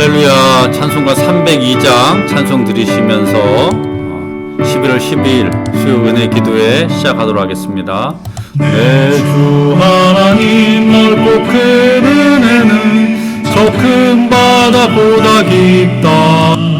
할렐루야 찬송가 302장 찬송 드리시면서 어, 11월 12일 수요 은혜 기도회 시작하도록 하겠습니다. 내 주 하나님 넓고 큰 은혜는 저 큰 바다보다 깊다.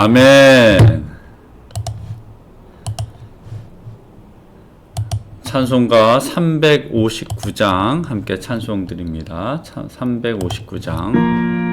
아멘. 찬송가 359장 함께 찬송 드립니다. 359장.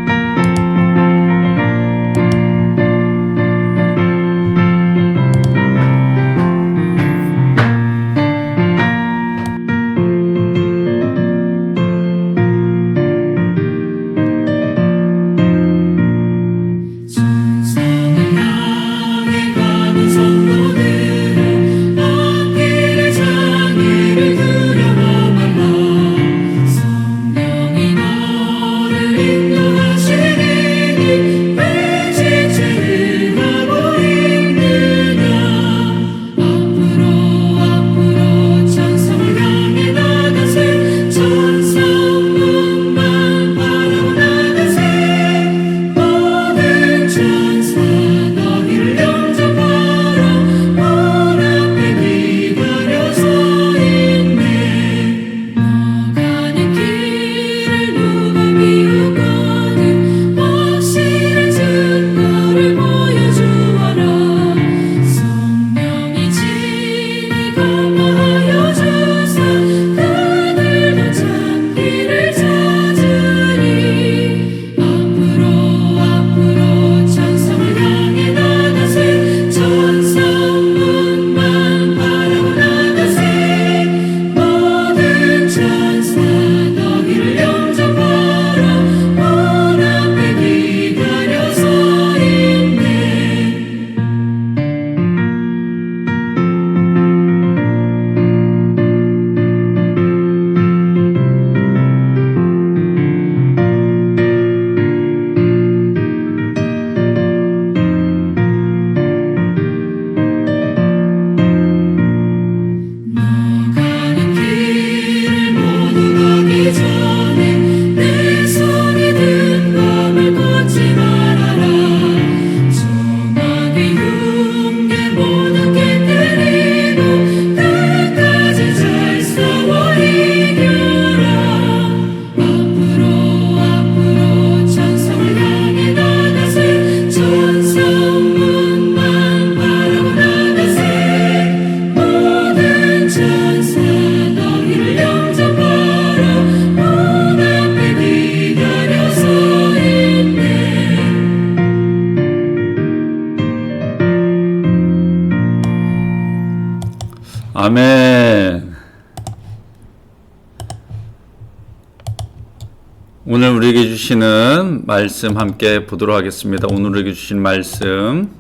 말씀 함께 보도록 하겠습니다. 오늘 우리에게 주신 말씀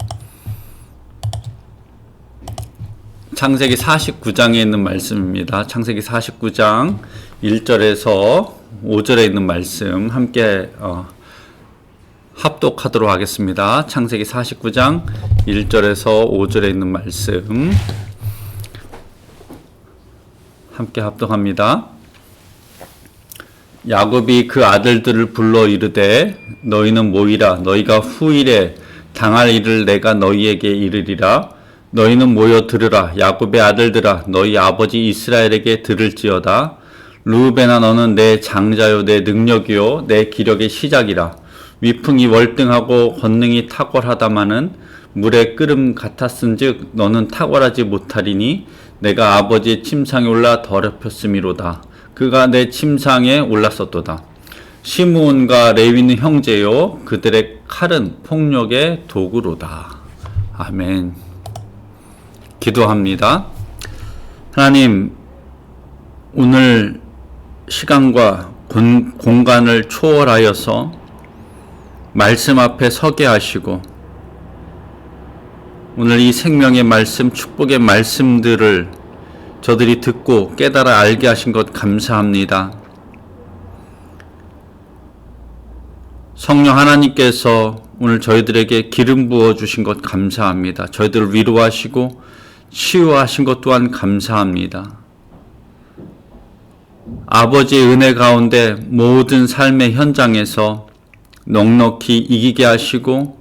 창세기 49장에 있는 말씀입니다. 창세기 49장 1절에서 5절에 있는 말씀 함께 어, 합독하도록 하겠습니다. 창세기 49장 1절에서 5절에 있는 말씀 함께 합독합니다. 야곱이 그 아들들을 불러 이르되 너희는 모이라. 너희가 후일에 당할 일을 내가 너희에게 이르리라. 너희는 모여 들으라. 야곱의 아들들아 너희 아버지 이스라엘에게 들을지어다. 루벤아 너는 내 장자요 내 능력이요 내 기력의 시작이라. 위풍이 월등하고 권능이 탁월하다마는 물의 끓음 같았은즉 너는 탁월하지 못하리니 내가 아버지의 침상에 올라 더럽혔음이로다 그가 내 침상에 올랐었도다. 시므온과 레위는 형제요 그들의 칼은 폭력의 도구로다. 아멘. 기도합니다. 하나님 오늘 시간과 공, 공간을 초월하여서 말씀 앞에 서게 하시고 오늘 이 생명의 말씀, 축복의 말씀들을 저들이 듣고 깨달아 알게 하신 것 감사합니다. 성령 하나님께서 오늘 저희들에게 기름 부어 주신 것 감사합니다. 저희들을 위로하시고 치유하신 것 또한 감사합니다. 아버지의 은혜 가운데 모든 삶의 현장에서 넉넉히 이기게 하시고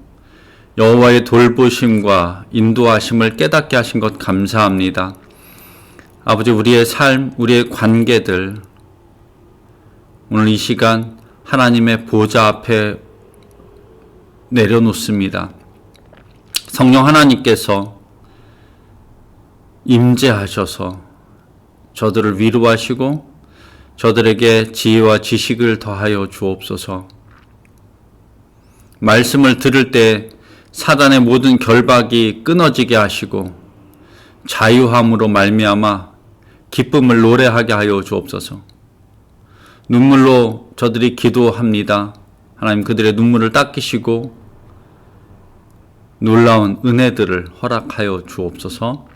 여호와의 돌보심과 인도하심을 깨닫게 하신 것 감사합니다. 아버지 우리의 삶, 우리의 관계들 오늘 이 시간 하나님의 보좌 앞에 내려놓습니다. 성령 하나님께서 임재하셔서 저들을 위로하시고 저들에게 지혜와 지식을 더하여 주옵소서. 말씀을 들을 때 사단의 모든 결박이 끊어지게 하시고 자유함으로 말미암아 기쁨을 노래하게 하여 주옵소서. 눈물로 저들이 기도합니다. 하나님 그들의 눈물을 닦으시고 놀라운 은혜들을 허락하여 주옵소서.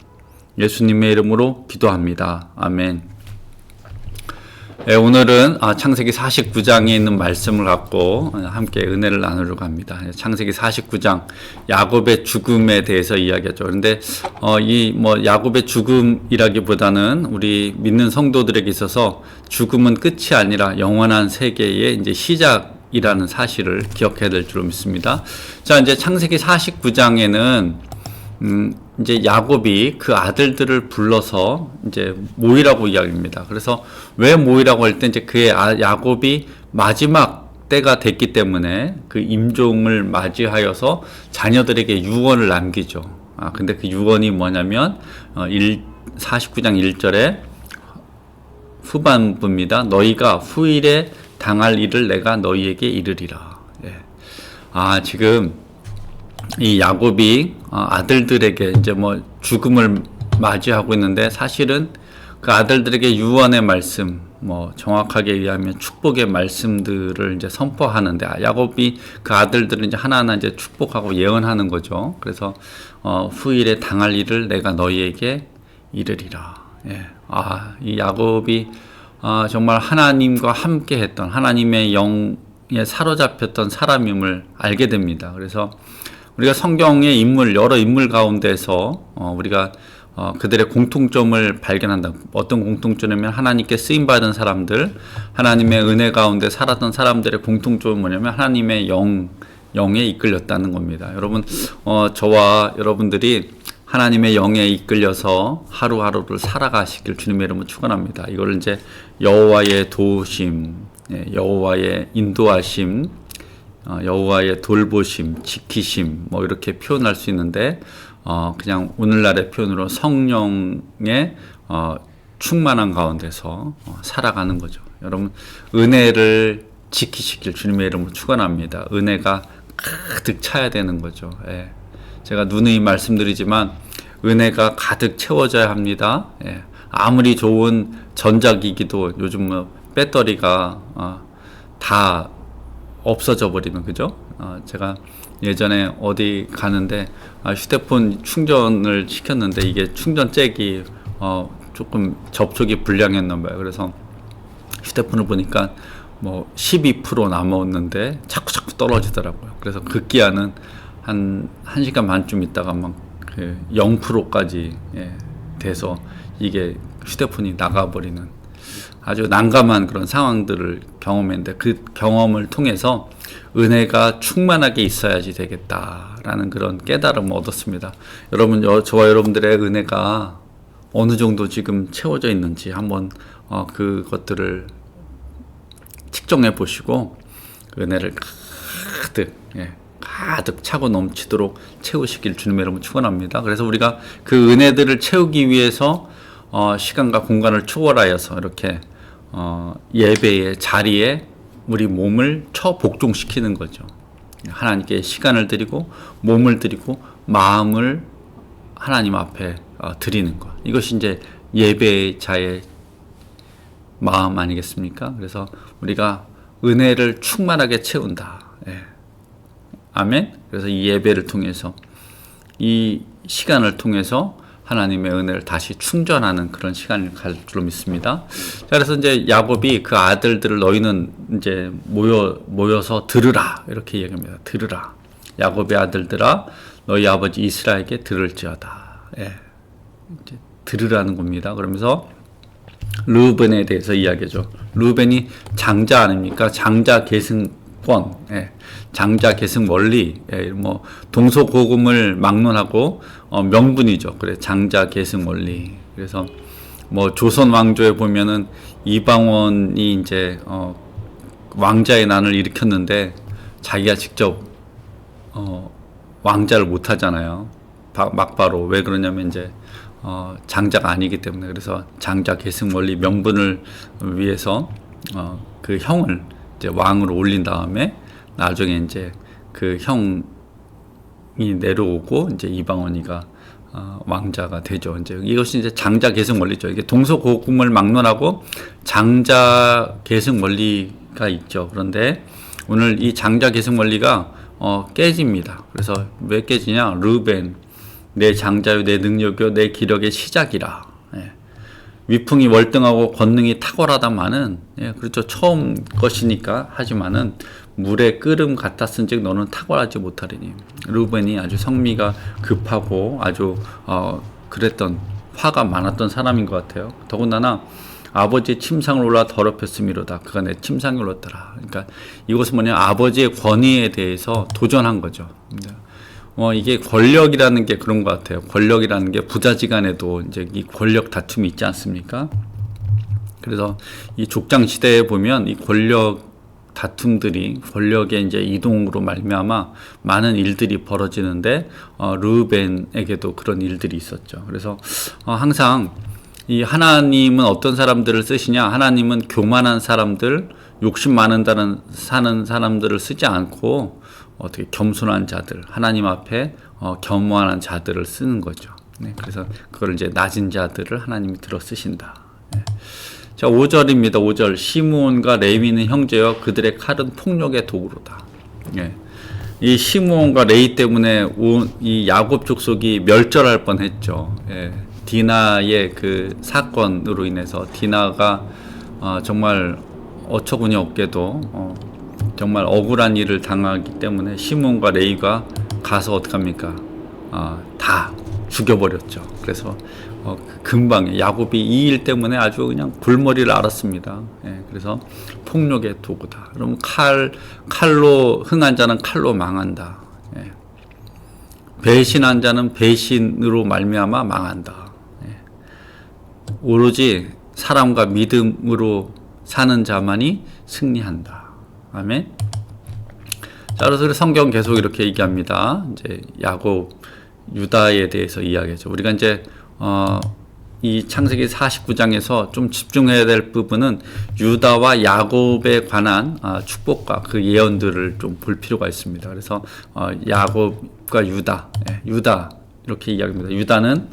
예수님의 이름으로 기도합니다. 아멘. 네, 오늘은 아, 창세기 49장에 있는 말씀을 갖고 함께 은혜를 나누려고 합니다. 창세기 49장 야곱의 죽음에 대해서 이야기하죠. 그런데 어, 이뭐 야곱의 죽음이라기보다는 우리 믿는 성도들에게 있어서 죽음은 끝이 아니라 영원한 세계의 이제 시작 이라는 사실을 기억해야 될 줄로 믿습니다. 자, 이제 창세기 49장에는 음, 이제 야곱이 그 아들들을 불러서 이제 모이라고 이야기합니다. 그래서 왜 모이라고 할 때 이제 그의 아, 야곱이 마지막 때가 됐기 때문에 그 임종을 맞이하여서 자녀들에게 유언을 남기죠. 아, 근데 그 유언이 뭐냐면, 어, 1, 49장 1절에 후반부입니다. 너희가 후일에 당할 일을 내가 너희에게 이르리라. 예. 아, 지금 이 야곱이 어, 아들들에게 이제 뭐 죽음을 맞이하고 있는데 사실은 그 아들들에게 유언의 말씀, 뭐 정확하게 얘기하면 축복의 말씀들을 이제 선포하는데 아, 야곱이 그 아들들을 이제 하나하나 이제 축복하고 예언하는 거죠. 그래서 어, 후일에 당할 일을 내가 너희에게 이르리라. 예. 아, 이 야곱이 아, 정말 하나님과 함께 했던 하나님의 영에 사로잡혔던 사람임을 알게 됩니다. 그래서 우리가 성경의 인물 여러 인물 가운데서 어, 우리가 어, 그들의 공통점을 발견한다. 어떤 공통점이면 하나님께 쓰임 받은 사람들, 하나님의 은혜 가운데 살았던 사람들의 공통점은 뭐냐면 하나님의 영 영에 이끌렸다는 겁니다. 여러분, 어, 저와 여러분들이 하나님의 영에 이끌려서 하루하루를 살아가시길 주님의 이름으로 축원합니다. 이걸 이제 여호와의 도우심, 예, 여호와의 인도하심, 어, 여호와의 돌보심, 지키심 뭐 이렇게 표현할 수 있는데 어, 그냥 오늘날의 표현으로 성령의 어, 충만한 가운데서 어, 살아가는 거죠. 여러분 은혜를 지키시길 주님의 이름으로 축원합니다. 은혜가 가득 차야 되는 거죠. 예. 제가 누누이 말씀드리지만 은혜가 가득 채워져야 합니다. 예. 아무리 좋은 전자기기도 요즘 뭐 배터리가 어, 다 없어져 버리면 그죠? 어, 제가 예전에 어디 가는데 아, 휴대폰 충전을 시켰는데 이게 충전 잭이 어, 조금 접촉이 불량했나 봐요. 그래서 휴대폰을 보니까 뭐 12% 남았는데 자꾸 자꾸 떨어지더라고요. 그래서 급기야는 한 1시간 반쯤 있다가 막그 0%까지 예, 돼서 이게 휴대폰이 나가버리는 아주 난감한 그런 상황들을 경험했는데 그 경험을 통해서 은혜가 충만하게 있어야지 되겠다라는 그런 깨달음을 얻었습니다. 여러분, 여- 저와 여러분들의 은혜가 어느 정도 지금 채워져 있는지 한번 어, 그것들을 측정해 보시고 은혜를 가득 예, 가득 차고 넘치도록 채우시길 주님의 이름으로 축원합니다. 그래서 우리가 그 은혜들을 채우기 위해서 어, 시간과 공간을 초월하여서 이렇게 어, 예배의 자리에 우리 몸을 처 복종시키는 거죠. 하나님께 시간을 드리고 몸을 드리고 마음을 하나님 앞에 어, 드리는 것. 이것이 이제 예배자의 마음 아니겠습니까? 그래서 우리가 은혜를 충만하게 채운다. 예. 아멘. 그래서 이 예배를 통해서 이 시간을 통해서 하나님의 은혜를 다시 충전하는 그런 시간을 갈 줄로 믿습니다. 자, 그래서 이제 야곱이 그 아들들을 너희는 이제 모여 모여서 들으라 이렇게 얘기합니다. 들으라. 야곱의 아들들아 너희 아버지 이스라엘에게 들을지어다. 예. 이제 들으라는 겁니다. 그러면서 루벤에 대해서 이야기하죠. 루벤이 장자 아닙니까? 장자 계승권, 예. 장자 계승 원리, 예. 뭐 동서고금을 막론하고 어, 명분이죠. 그래 장자 계승 원리. 그래서 뭐 조선 왕조에 보면은 이방원이 이제 어, 왕자의 난을 일으켰는데 자기가 직접 어, 왕자를 못 하잖아요. 바- 막바로 왜 그러냐면 이제 어, 장자가 아니기 때문에 그래서 장자 계승 원리 명분을 위해서 어, 그 형을 이제 왕으로 올린 다음에 나중에 이제 그 형 이 내려오고 이제 이방원이가 어, 왕자가 되죠. 이제 이것이 이제 장자 계승 원리죠. 이게 동서고금을 막론하고 장자 계승 원리가 있죠. 그런데 오늘 이 장자 계승 원리가 어, 깨집니다. 그래서 왜 깨지냐? 르벤 내 장자요 내 능력이요 내 기력의 시작이라. 예. 위풍이 월등하고 권능이 탁월하다마는 예, 그렇죠 처음 것이니까 하지만은 물의 끓음 같았은즉 너는 탁월하지 못하리니. 루벤이 아주 성미가 급하고 아주 어 그랬던 화가 많았던 사람인 것 같아요. 더군다나 아버지의 침상을 올라 더럽혔음이로다. 그가 내 침상에 올랐더라. 그러니까 이것은 뭐냐? 아버지의 권위에 대해서 도전한 거죠. 어, 이게 권력이라는 게 그런 것 같아요. 권력이라는 게 부자지간에도 이제 이 권력 다툼이 있지 않습니까? 그래서 이 족장 시대에 보면 이 권력 다툼들이 권력의 이제 이동으로 말미암아 많은 일들이 벌어지는데 어, 르벤에게도 그런 일들이 있었죠. 그래서 어, 항상 이 하나님은 어떤 사람들을 쓰시냐? 하나님은 교만한 사람들, 욕심 많은다는 사는 사람들을 쓰지 않고 어떻게 겸손한 자들, 하나님 앞에 어, 겸허한 자들을 쓰는 거죠. 네, 그래서 그걸 이제 낮은 자들을 하나님이 들어 쓰신다. 네. 자, 5절입니다. 5절. 시므온과 레위는 형제여 그들의 칼은 폭력의 도구로다. 예. 이 시므온과 레위 때문에 온- 이 야곱 족속이 멸절할 뻔했죠. 예. 디나의 그 사건으로 인해서 디나가 어, 정말 어처구니 없게도 어, 정말 억울한 일을 당하기 때문에 시몬과 레이가 가서 어떡합니까? 아, 다 죽여버렸죠. 그래서 어, 금방 야곱이 이 일 때문에 아주 그냥 골머리를 앓았습니다. 예, 그래서 폭력의 도구다. 그럼 칼 칼로 흥한 자는 칼로 망한다. 예. 배신한 자는 배신으로 말미암아 망한다. 예. 오로지 사람과 믿음으로 사는 자만이 승리한다. 아멘. 자, 그래서 성경 계속 이렇게 얘기합니다. 이제 야곱, 유다에 대해서 이야기하죠. 우리가 이제 어, 이 창세기 49장에서 좀 집중해야 될 부분은 유다와 야곱에 관한 아, 축복과 그 예언들을 좀 볼 필요가 있습니다. 그래서 어, 야곱과 유다, 예, 유다 이렇게 이야기합니다. 유다는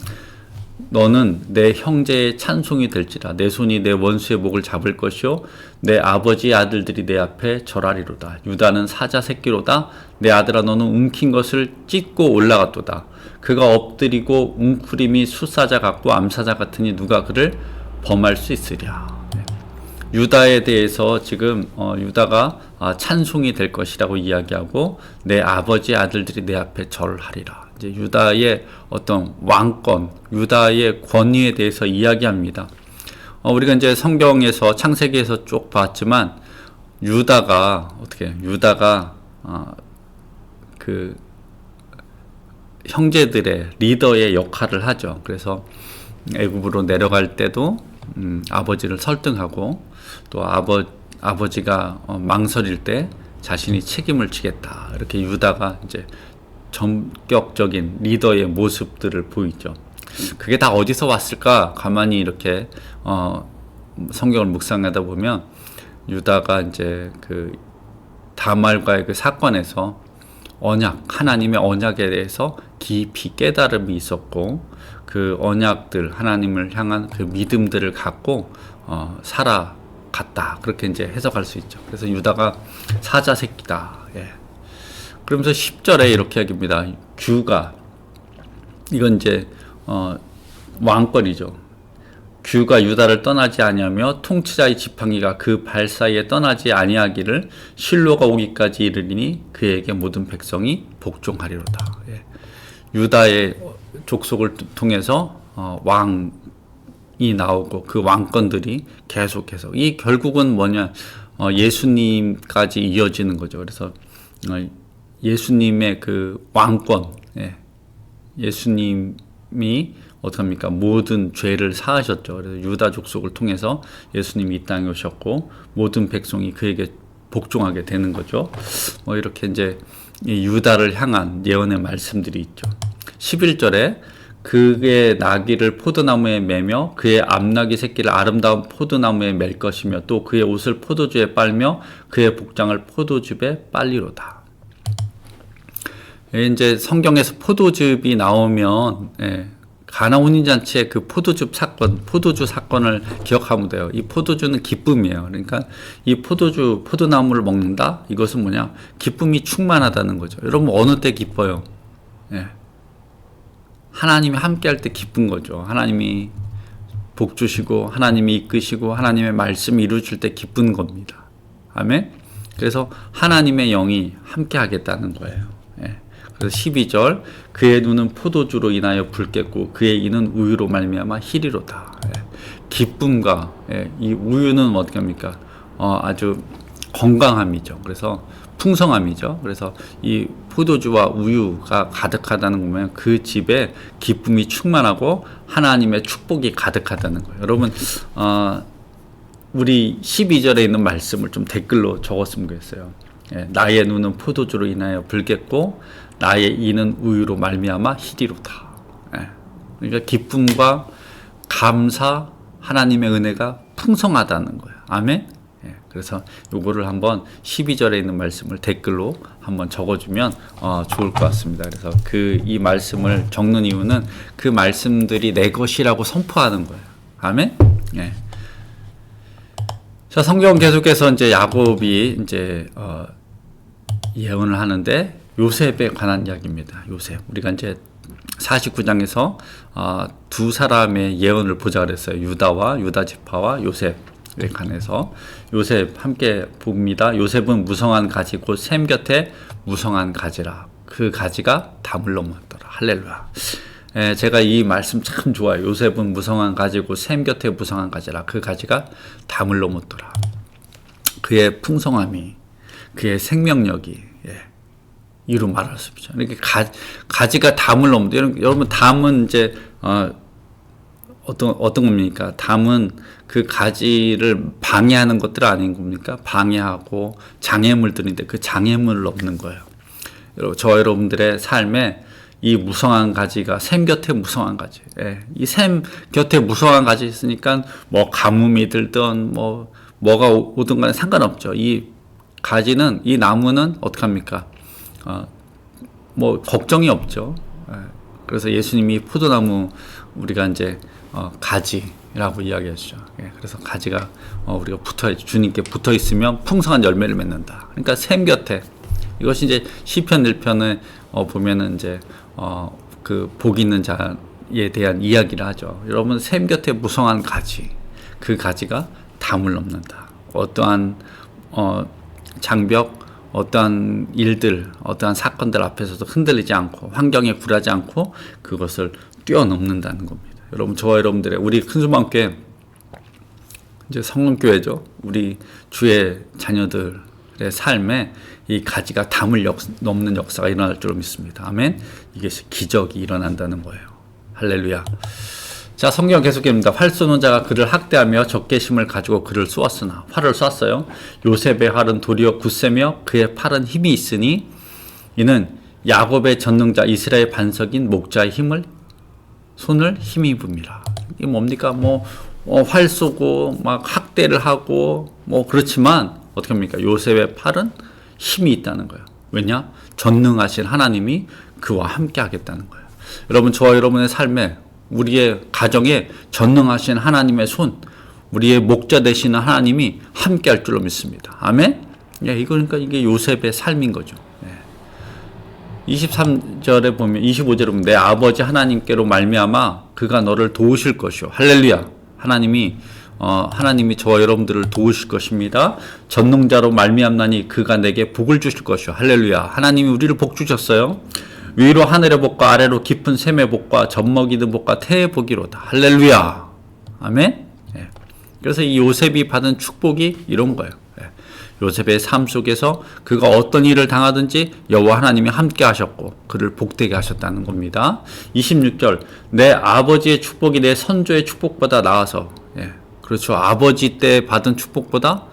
너는 내 형제의 찬송이 될지라. 내 손이 내 원수의 목을 잡을 것이요. 내 아버지의 아들들이 내 앞에 절하리로다. 유다는 사자 새끼로다. 내 아들아 너는 움킨 것을 찢고 올라갔도다. 그가 엎드리고 웅크림이 수사자 같고 암사자 같으니 누가 그를 범할 수 있으랴. 네. 유다에 대해서 지금 어, 유다가 아, 찬송이 될 것이라고 이야기하고 내 아버지 아들들이 내 앞에 절하리라. 이제 유다의 어떤 왕권, 유다의 권위에 대해서 이야기합니다. 어, 우리가 이제 성경에서 창세기에서 쭉 봤지만 유다가 어떻게 유다가 어, 그 형제들의 리더의 역할을 하죠. 그래서 애굽으로 내려갈 때도 음, 아버지를 설득하고 또 아버 아버지가 어, 망설일 때 자신이 책임을 지겠다 이렇게 유다가 이제 전격적인 리더의 모습들을 보이죠. 그게 다 어디서 왔을까? 가만히 이렇게 어, 성경을 묵상하다 보면 유다가 이제 그 다말과의 그 사건에서 언약 하나님의 언약에 대해서 깊이 깨달음이 있었고 그 언약들 하나님을 향한 그 믿음들을 갖고 어, 살아갔다 그렇게 이제 해석할 수 있죠. 그래서 유다가 사자 새끼다. 예. 그러면서 10절에 이렇게 얘기합니다. 규가 이건 이제 어, 왕권이죠. 규가 유다를 떠나지 아니하며 통치자의 지팡이가 그 발 사이에 떠나지 아니하기를 실로가 오기까지 이르리니 그에게 모든 백성이 복종하리로다. 예. 유다의 족속을 통해서 어, 왕이 나오고 그 왕권들이 계속해서 이 결국은 뭐냐 어, 예수님까지 이어지는 거죠. 그래서 어, 예수님의 그 왕권, 예. 예수님이 어떡합니까? 모든 죄를 사하셨죠. 그래서 유다 족속을 통해서 예수님이 이 땅에 오셨고 모든 백성이 그에게 복종하게 되는 거죠. 뭐 이렇게 이제 이 유다를 향한 예언의 말씀들이 있죠. 11절에 그의 나귀를 포도나무에 매며 그의 암나귀 새끼를 아름다운 포도나무에 맬 것이며 또 그의 옷을 포도주에 빨며 그의 복장을 포도즙에 빨리로다. 예, 이제 성경에서 포도즙이 나오면 예, 가나 혼인잔치의 그 포도즙 사건, 포도주 사건을 기억하면 돼요. 이 포도주는 기쁨이에요. 그러니까 이 포도주, 포도나무를 먹는다? 이것은 뭐냐? 기쁨이 충만하다는 거죠. 여러분 어느 때 기뻐요? 예. 하나님이 함께 할 때 기쁜 거죠. 하나님이 복 주시고 하나님이 이끄시고 하나님의 말씀 이루어질 때 기쁜 겁니다. 아멘. 그래서 하나님의 영이 함께 하겠다는 거예요. 예. 그래서 12절 그의 눈은 포도주로 인하여 붉겠고 그의 이는 우유로 말미암아 희리로다. 예. 기쁨과 예. 이 우유는 어떻게 합니까? 어, 아주 건강함이죠. 그래서 풍성함이죠. 그래서 이 포도주와 우유가 가득하다는 거 보면 그 집에 기쁨이 충만하고 하나님의 축복이 가득하다는 거예요. 여러분, 어, 우리 12절에 있는 말씀을 좀 댓글로 적었으면 좋겠어요. 예, 나의 눈은 포도주로 인하여 붉겠고 나의 이는 우유로 말미암아 희리로다. 예, 그러니까 기쁨과 감사, 하나님의 은혜가 풍성하다는 거예요. 아멘. 예, 그래서 요거를 한번 12절에 있는 말씀을 댓글로 한번 적어주면 어, 좋을 것 같습니다. 그래서 그 이 말씀을 적는 이유는 그 말씀들이 내 것이라고 선포하는 거예요. 아멘. 예. 자, 성경 계속해서 이제 야곱이 이제 어, 예언을 하는데 요셉에 관한 이야기입니다. 요셉. 우리가 이제 49장에서 어, 두 사람의 예언을 보자 그랬어요. 유다와 유다 지파와 요셉 에 관해서 요셉 함께 봅니다. 요셉은 무성한 가지 곧 샘 곁에 무성한 가지라. 그 가지가 담을 넘었더라. 할렐루야. 에, 제가 이 말씀 참 좋아요. 요셉은 무성한 가지고 샘 곁에 무성한 가지라. 그 가지가 담을 넘었더라. 그의 풍성함이, 그의 생명력이, 예, 이루 말할 수 없죠. 이렇게 가, 가지가 담을 넘는데, 여러분, 여러분, 담은 이제, 어, 어떤, 어떤 겁니까? 담은 그 가지를 방해하는 것들 아닌 겁니까? 방해하고 장애물들인데 그 장애물을 넘는 거예요. 여러분, 저 여러분들의 삶에 이 무성한 가지가 샘 곁에 무성한 가지. 예. 이샘 곁에 무성한 가지 있으니까 뭐 가뭄이 들든 뭐 뭐가 오- 오든 간에 상관없죠. 이 가지는 이 나무는 어떡합니까? 어, 뭐 걱정이 없죠. 예. 그래서 예수님이 포도나무 우리가 이제 어, 가지라고 이야기하시죠. 예, 그래서 가지가 어, 우리가 붙어 주님께 붙어 있으면 풍성한 열매를 맺는다. 그러니까 샘 곁에 이것이 이제 시편 1편에 어, 보면은 이제 어, 그복 있는 자에 대한 이야기를 하죠. 여러분 샘 곁에 무성한 가지, 그 가지가 담을 넘는다. 어떠한 어, 장벽, 어떠한 일들, 어떠한 사건들 앞에서도 흔들리지 않고 환경에 굴하지 않고 그것을 뛰어넘는다는 겁니다. 여러분 저와 여러분들의 우리 큰수망교회 이제 성문교회죠. 우리 주의 자녀들의 삶에 이 가지가 담을 역, 넘는 역사가 일어날 줄 믿습니다. 아멘. 이게 기적이 일어난다는 거예요. 할렐루야. 자, 성경 계속입니다. 활 쏘는 자가 그를 학대하며 적개심을 가지고 그를 쏘았으나 활을 쐈어요. 요셉의 활은 도리어 굳세며 그의 팔은 힘이 있으니 이는 야곱의 전능자 이스라엘 반석인 목자의 힘을 손을 힘입음이라. 이게 뭡니까? 뭐, 어, 활 쏘고, 막 학대를 하고, 뭐, 그렇지만, 어떻게 합니까? 요셉의 팔은 힘이 있다는 거예요. 왜냐? 전능하신 하나님이 그와 함께 하겠다는 거예요. 여러분, 저와 여러분의 삶에, 우리의 가정에 전능하신 하나님의 손, 우리의 목자 되시는 하나님이 함께 할 줄로 믿습니다. 아멘? 예, 이거 그러니까 이게 요셉의 삶인 거죠. 예. 23절에 보면 25절에 보면 내 아버지 하나님께로 말미암아 그가 너를 도우실 것이요 할렐루야 하나님이 어, 하나님이 저와 여러분들을 도우실 것입니다 전능자로 말미암나니 그가 내게 복을 주실 것이요 할렐루야 하나님이 우리를 복 주셨어요 위로 하늘의 복과 아래로 깊은 샘의 복과 젖먹이는 복과 태의 복이로다 할렐루야 아멘 예. 그래서 이 요셉이 받은 축복이 이런 거예요 예. 요셉의 삶 속에서 그가 어떤 일을 당하든지 여호와 하나님이 함께 하셨고 그를 복되게 하셨다는 겁니다. 26절 내 아버지의 축복이 내 선조의 축복보다 나아서 예. 그렇죠. 아버지 때 받은 축복보다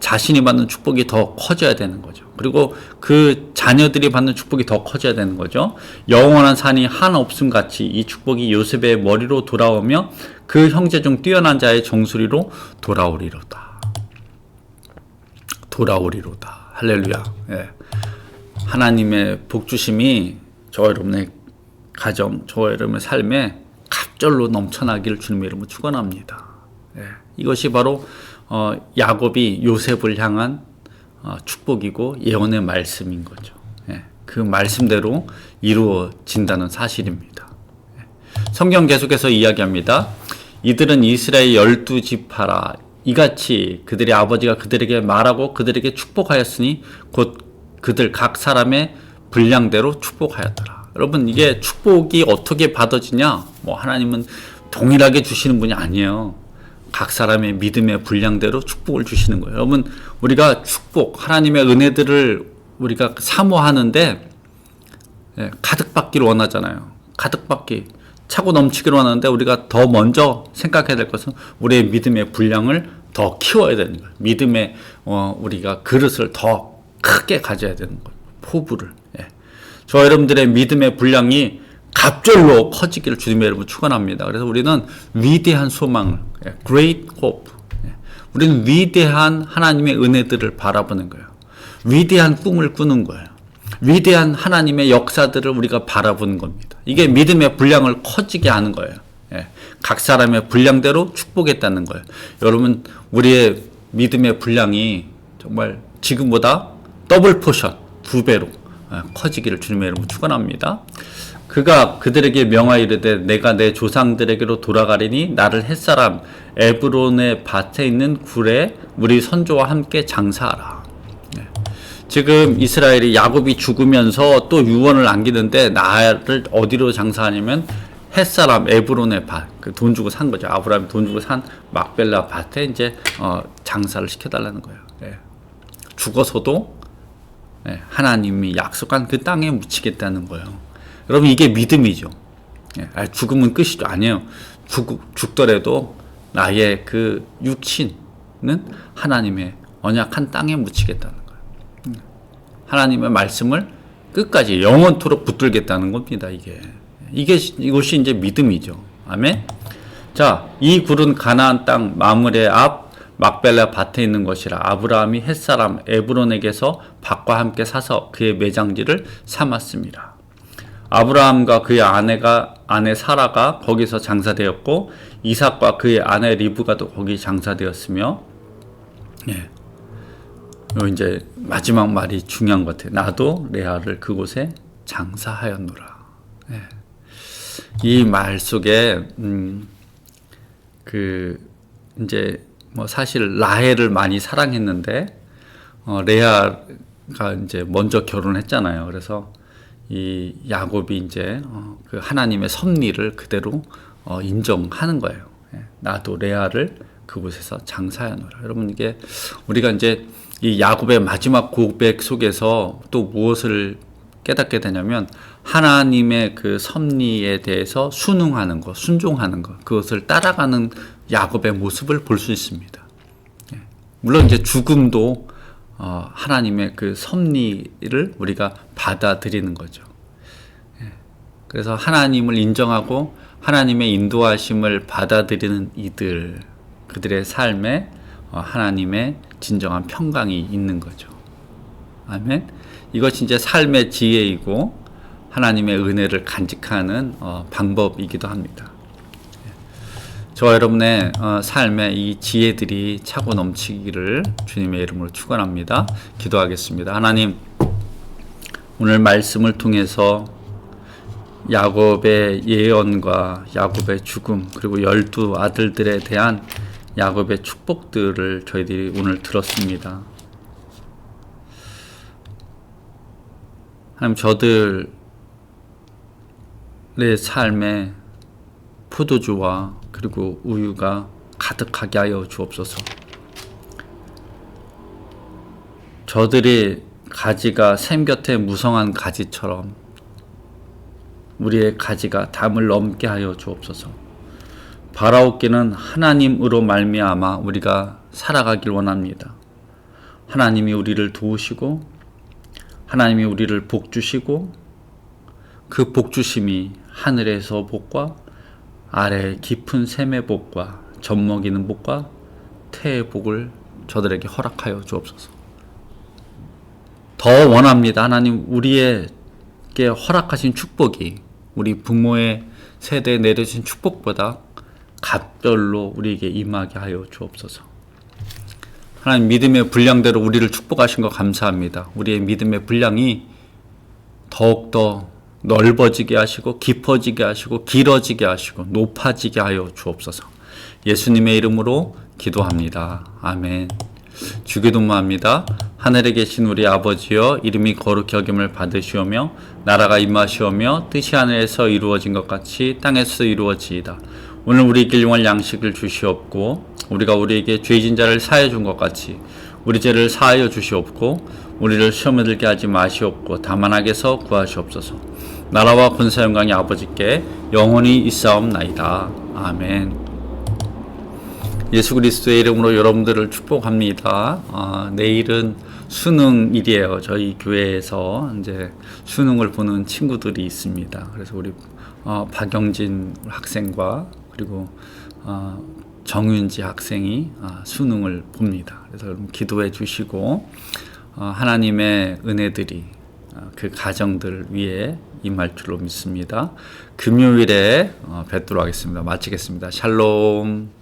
자신이 받는 축복이 더 커져야 되는 거죠. 그리고 그 자녀들이 받는 축복이 더 커져야 되는 거죠. 영원한 산이 한 없음 같이 이 축복이 요셉의 머리로 돌아오며 그 형제 중 뛰어난 자의 정수리로 돌아오리로다. 돌아오리로다. 할렐루야. 예. 하나님의 복주심이 저와 여러분의 가정, 저와 여러분의 삶에 갑절로 넘쳐나기를 주님의 이름으로 축원합니다. 예. 이것이 바로 어, 야곱이 요셉을 향한 어, 축복이고 예언의 말씀인 거죠. 예. 그 말씀대로 이루어진다는 사실입니다. 예. 성경 계속해서 이야기합니다. 이들은 이스라엘 열두 지파라 이같이 그들의 아버지가 그들에게 말하고 그들에게 축복하였으니 곧 그들 각 사람의 분량대로 축복하였더라. 여러분 이게 축복이 어떻게 받아지냐? 뭐 하나님은 동일하게 주시는 분이 아니에요. 각 사람의 믿음의 분량대로 축복을 주시는 거예요. 여러분 우리가 축복 하나님의 은혜들을 우리가 사모하는데 예, 가득 받기를 원하잖아요. 가득 받기 차고 넘치기를 원하는데 우리가 더 먼저 생각해야 될 것은 우리의 믿음의 분량을 더 키워야 되는 거예요. 믿음의 어, 우리가 그릇을 더 크게 가져야 되는 거예요. 포부를. 예. 저 여러분들의 믿음의 분량이 갑절로 커지기를 주님의 이름으로 축원합니다. 그래서 우리는 위대한 소망을, 예, great hope. 예. 우리는 위대한 하나님의 은혜들을 바라보는 거예요. 위대한 꿈을 꾸는 거예요. 위대한 하나님의 역사들을 우리가 바라보는 겁니다. 이게 믿음의 분량을 커지게 하는 거예요. 예. 각 사람의 분량대로 축복했다는 거예요. 여러분, 우리의 믿음의 분량이 정말 지금보다 더블 포션, 두 배로 예, 커지기를 주님의 이름으로 축원합니다. 그가 그들에게 명하여 이르되 내가 내 조상들에게로 돌아가리니 나를 햇사람 에브론의 밭에 있는 굴에 우리 선조와 함께 장사하라. 예. 지금 이스라엘이 야곱이 죽으면서 또 유언을 남기는데 나를 어디로 장사하냐면 햇사람 에브론의 밭, 그 돈 주고 산 거죠. 아브라함이 돈 주고 산 막벨라 밭에 이제 어, 장사를 시켜달라는 거예요. 예. 죽어서도 예, 하나님이 약속한 그 땅에 묻히겠다는 거예요. 여러분 이게 믿음이죠. 예, 아, 죽으면 끝이죠. 아니에요. 죽, 죽더라도 나의 그 육신은 하나님의 언약한 땅에 묻히겠다는 거예요. 음. 하나님의 말씀을 끝까지 영원토록 붙들겠다는 겁니다. 이게 이게 이것이 이제 믿음이죠. 아멘. 자, 이 굴은 가나안 땅 마물의 앞 막벨라 밭에 있는 것이라 아브라함이 햇사람 에브론에게서 밭과 함께 사서 그의 매장지를 삼았습니다. 아브라함과 그의 아내가 아내 사라가 거기서 장사되었고 이삭과 그의 아내 리브가 또 거기 장사되었으며 예. 요 이제 마지막 말이 중요한 것 같아요. 나도 레아를 그곳에 장사하였노라. 예. 이말 속에 음, 그 이제 뭐 사실 라헬을 많이 사랑했는데 어, 레아가 이제 먼저 결혼했잖아요. 그래서 이 야곱이 이제 어, 그 하나님의 섭리를 그대로 어, 인정하는 거예요. 예, 나도 레아를 그곳에서 장사하노라. 여러분 이게 우리가 이제 이 야곱의 마지막 고백 속에서 또 무엇을 깨닫게 되냐면 하나님의 그 섭리에 대해서 순응하는 것, 순종하는 것, 그것을 따라가는 야곱의 모습을 볼 수 있습니다. 예. 물론 이제 죽음도 어, 하나님의 그 섭리를 우리가 받아들이는 거죠. 예. 그래서 하나님을 인정하고 하나님의 인도하심을 받아들이는 이들, 그들의 삶에 어, 하나님의 진정한 평강이 있는 거죠. 아멘. 이것이 이제 삶의 지혜이고 하나님의 은혜를 간직하는 어, 방법이기도 합니다. 저와 여러분의 어, 삶에 이 지혜들이 차고 넘치기를 주님의 이름으로 축원합니다. 기도하겠습니다. 하나님 오늘 말씀을 통해서 야곱의 예언과 야곱의 죽음 그리고 열두 아들들에 대한 야곱의 축복들을 저희들이 오늘 들었습니다. 하나님 저들의 삶에 포도주와 그리고 우유가 가득하게 하여 주옵소서. 저들이 가지가 샘 곁에 무성한 가지처럼 우리의 가지가 담을 넘게 하여 주옵소서. 바라옵기는 하나님으로 말미암아 우리가 살아가길 원합니다. 하나님이 우리를 도우시고 하나님이 우리를 복 주시고 그 복 주심이 하늘에서 복과 아래 깊은 샘의 복과 젖먹이는 복과 태의 복을 저들에게 허락하여 주옵소서. 더 원합니다. 하나님 우리에게 허락하신 축복이 우리 부모의 세대에 내려진 축복보다 갑절로 우리에게 임하게 하여 주옵소서. 하나님 믿음의 분량대로 우리를 축복하신 거 감사합니다. 우리의 믿음의 분량이 더욱더 넓어지게 하시고 깊어지게 하시고 길어지게 하시고 높아지게 하여 주옵소서. 예수님의 이름으로 기도합니다. 아멘. 주기도문합니다. 하늘에 계신 우리 아버지여 이름이 거룩히 여김을 받으시오며 나라가 임하시오며 뜻이 하늘에서 이루어진 것 같이 땅에서 이루어지이다. 오늘 우리에게 용할 양식을 주시옵고 우리가 우리에게 죄진 자를 사해 준 것 같이 우리 죄를 사하여 주시옵고 우리를 시험에 들게 하지 마시옵고 다만 악에서 구하시옵소서. 나라와 권세 영광이 아버지께 영원히 있사옵나이다. 아멘. 예수 그리스도의 이름으로 여러분들을 축복합니다. 아, 내일은 수능일이에요. 저희 교회에서 이제 수능을 보는 친구들이 있습니다. 그래서 우리 어, 박영진 학생과 그리고 어, 정윤지 학생이 아, 수능을 봅니다. 그래서 여러분 기도해 주시고 어, 하나님의 은혜들이 어, 그 가정들 위에 임할 줄로 믿습니다. 금요일에 어, 뵙도록 하겠습니다. 마치겠습니다. 샬롬.